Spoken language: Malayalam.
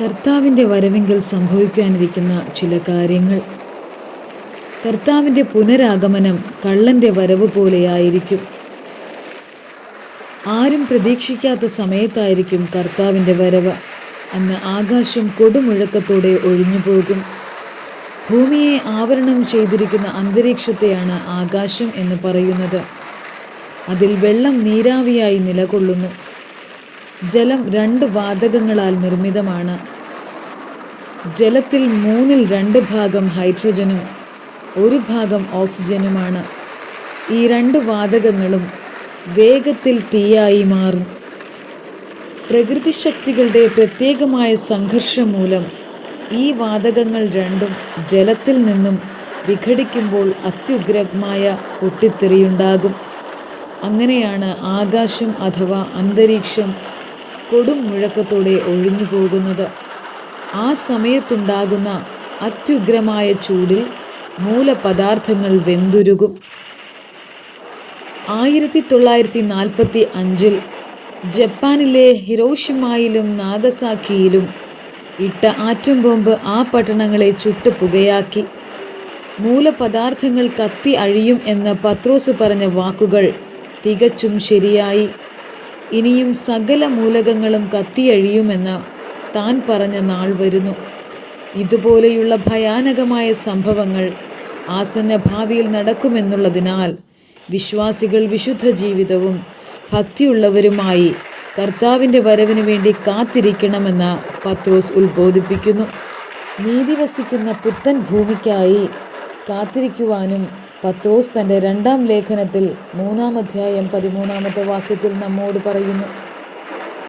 കർത്താവിന്റെ വരവെങ്കിൽ സംഭവിക്കാനിരിക്കുന്ന ചില കാര്യങ്ങൾ. കർത്താവിന്റെ പുനരാഗമനം കള്ളന്റെ വരവ് പോലെയായിരിക്കും. ആരും പ്രതീക്ഷിക്കാത്ത സമയത്തായിരിക്കും കർത്താവിന്റെ വരവ്. അന്ന് ആകാശം കൊടുമുഴക്കത്തോടെ ഒഴിഞ്ഞു പോകും ഭൂമിയെ ആവരണം ചെയ്തിരിക്കുന്ന അന്തരീക്ഷത്തെയാണ് ആകാശം എന്ന് പറയുന്നത്. അതിൽ വെള്ളം നീരാവിയായി നിലകൊള്ളുന്നു. ജലം രണ്ട് വാതകങ്ങളാൽ നിർമ്മിതമാണ്. ജലത്തിൽ മൂന്നിൽ രണ്ട് ഭാഗം ഹൈഡ്രജനും ഒരു ഭാഗം ഓക്സിജനുമാണ്. ഈ രണ്ട് വാതകങ്ങളും വേഗത്തിൽ തീയായി മാറും. പ്രകൃതി ശക്തികളുടെ പ്രത്യേകമായ സംഘർഷം മൂലം ഈ വാതകങ്ങൾ രണ്ടും ജലത്തിൽ നിന്നും വിഘടിക്കുമ്പോൾ അത്യുഗ്രമായ പൊട്ടിത്തെറിയുണ്ടാകും. അങ്ങനെയാണ് ആകാശം അഥവാ അന്തരീക്ഷം കൊടും മുഴക്കത്തോടെ ഒഴിഞ്ഞു പോകുന്നത്. ആ സമയത്തുണ്ടാകുന്ന അത്യുഗ്രമായ ചൂടിൽ മൂലപദാർത്ഥങ്ങൾ വെന്തുരുകും. ആയിരത്തി തൊള്ളായിരത്തി നാൽപ്പത്തി അഞ്ചിൽ ജപ്പാനിലെ ഹിരോഷിമായിലും നാഗസാക്കിയിലും ഇട്ട ആറ്റം ബോംബ് ആ പട്ടണങ്ങളെ ചുട്ടുപുകയാക്കി. മൂലപദാർത്ഥങ്ങൾ കത്തി അഴിയും എന്ന് പത്രോസ് പറഞ്ഞ വാക്കുകൾ തികച്ചും ശരിയായി. ഇനിയും സകല മൂലകങ്ങളും കത്തിയഴിയുമെന്ന് താൻ പറഞ്ഞ നാൾ വരുന്നു. ഇതുപോലെയുള്ള ഭയാനകമായ സംഭവങ്ങൾ ആസന്ന ഭാവിയിൽ നടക്കുമെന്നുള്ളതിനാൽ വിശ്വാസികൾ വിശുദ്ധ ജീവിതവും ഭക്തിയുള്ളവരുമായി കർത്താവിന്റെ വരവിന് വേണ്ടി കാത്തിരിക്കണമെന്ന് പത്രോസ് ഉത്ബോധിപ്പിക്കുന്നു. നീതി വസിക്കുന്ന പുത്തൻ ഭൂമിക്കായി കാത്തിരിക്കുവാനും പത്രോസ് തന്റെ രണ്ടാം ലേഖനത്തിൽ മൂന്നാം അധ്യായം പതിമൂന്നാമത്തെ വാക്യത്തിൽ നമ്മോട് പറയുന്നു.